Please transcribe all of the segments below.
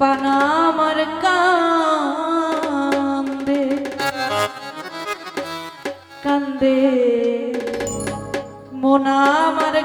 পানামার কান্দে কান্দে মোনামার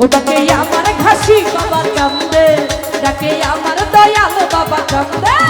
ওটাকে আমার ঘাসি বাবা কান্দে ডাকে আমার দয়াল বাবা কান্দে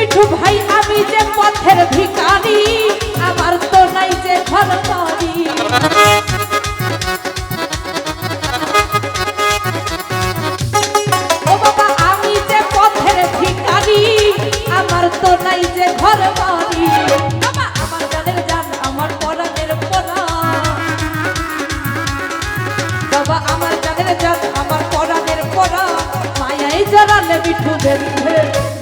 মিঠু ভাই, আমি যে পথের ভিখারি, আমার তো নাই যে ঘর বাড়ি আমার পরাণের পরাণ মায়াই জড়ালে মিঠু বেঁধে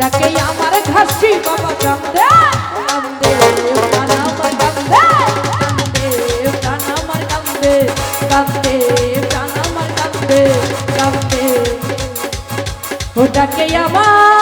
ডাকে আমার ঘাসি বাবা কান্দে কান্দে প্রাণ আমার কান্দে কান্দে প্রাণ আমার কান্দে কান্দে প্রাণ আমার কান্দে কান্দে ওটাকে আমার